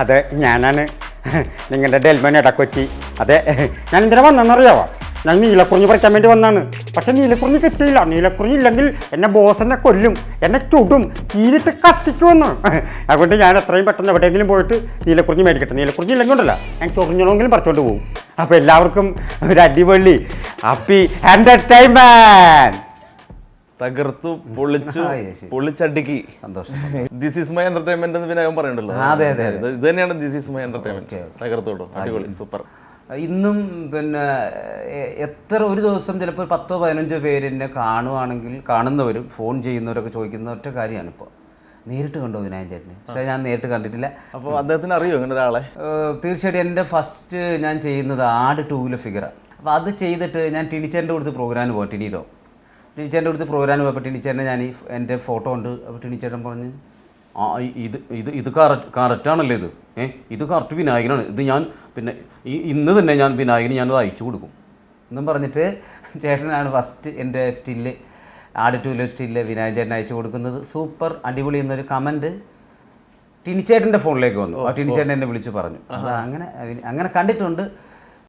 അതെ ഞാനാണ്. നിങ്ങളുടെ ഡെൽമൻ കൊച്ചി അതെ ഞാൻ എന്തിനാ വന്നെന്നറിയാവോ ഞാൻ നീലക്കുറിഞ്ഞ് പറിക്കാൻ വേണ്ടി വന്നാണ്. പക്ഷെ നീലക്കുറിഞ്ഞ് കിട്ടിയില്ല. നീലക്കുറിഞ്ഞ് ഇല്ലെങ്കിൽ എന്നെ ബോസ് എന്നെ കൊല്ലും. എന്നെ ചുടും. കീരിട്ട് കത്തിക്കുമെന്ന്. അതുകൊണ്ട് ഞാൻ എത്രയും പെട്ടെന്ന് എവിടെയെങ്കിലും പോയിട്ട് നീലക്കുറിഞ്ഞ് മേടിക്കട്ടെ. നീലക്കുറിഞ്ഞ് ഇല്ലെങ്കിൽ ഉണ്ടല്ലോ. ഞാൻ ചൊറിഞ്ഞണമെങ്കിലും പറിച്ചോണ്ട് പോകും അപ്പോൾ എല്ലാവർക്കും ഒരു അടിപൊളി ഹാപ്പി എന്റർടൈൻമെന്റ് തകർത്തു പൊളിച്ചു. പൊളിച്ചടുക്കി. സന്തോഷം ദിസ് ഈസ് മൈ എന്റർടൈൻമെന്റ് എന്ന് അവൻ പറയണ്ടല്ലോ അതെ, അതെ, ഇത് തന്നെയാണ് ദിസ് ഈസ് മൈ എന്റർടൈൻമെന്റ്. തകർത്തു കേട്ടോ അടിപൊളി സൂപ്പർ. ഇന്നും പിന്നെ എത്ര ഒരു ദിവസം ചിലപ്പോൾ പത്തോ പതിനഞ്ചോ പേര് എന്നെ കാണുവാണെങ്കിൽ കാണുന്നവരും ഫോൺ ചെയ്യുന്നവരൊക്കെ ചോദിക്കുന്ന ഒറ്റ കാര്യമാണ് ഇപ്പോൾ നേരിട്ട് കണ്ടോ വിനായൻ ചേട്ടനെ? പക്ഷേ ഞാൻ നേരിട്ട് കണ്ടിട്ടില്ല. അപ്പോൾ അദ്ദേഹത്തിന് അറിയോ അങ്ങനെ ഒരാളെ? തീർച്ചയായിട്ടും എന്റെ ഫസ്റ്റ് ഞാൻ ചെയ്യുന്നത് ആട് ടൂവിലെ ഫിഗറാണ് അപ്പോൾ അത് ചെയ്തിട്ട് ഞാൻ ടിനിച്ചേന്റെ കൊടുത്ത് പ്രോഗ്രാമിന് പോയി ടിനിയിലോ ടിനിച്ചേന്റെ അടുത്ത് പ്രോഗ്രാം പോയപ്പോൾ ടീച്ചറിനെ ഞാൻ ഈ എന്റെ ഫോട്ടോ ഉണ്ട് അപ്പോൾ ടീച്ചേട്ടൻ പറഞ്ഞ് ആ ഇത് ഇത് ഇത് കറക്റ്റ് കറക്റ്റാണല്ലോ ഇത്? ഏ ഇത് കറക്റ്റ് വിനായകനാണ്. ഇത് ഞാൻ പിന്നെ ഈ ഇന്ന് തന്നെ ഞാൻ വിനായകന് ഞാൻ അയച്ചു കൊടുക്കും. എന്നും പറഞ്ഞിട്ട് ചേട്ടനാണ് ഫസ്റ്റ് എന്റെ സ്റ്റില്ല് ആട് ടൂവിലെ സ്റ്റില്ല് വിനായകൻ ചേട്ടൻ അയച്ചു കൊടുക്കുന്നത്. സൂപ്പർ അടിപൊളി എന്നൊരു കമന്റ് ടിനിച്ചേട്ടന്റെ ഫോണിലേക്ക് വന്നു. ആ ടിനിച്ചേട്ടൻ എന്നെ വിളിച്ച് പറഞ്ഞു. അത് അങ്ങനെ അങ്ങനെ കണ്ടിട്ടുണ്ട്.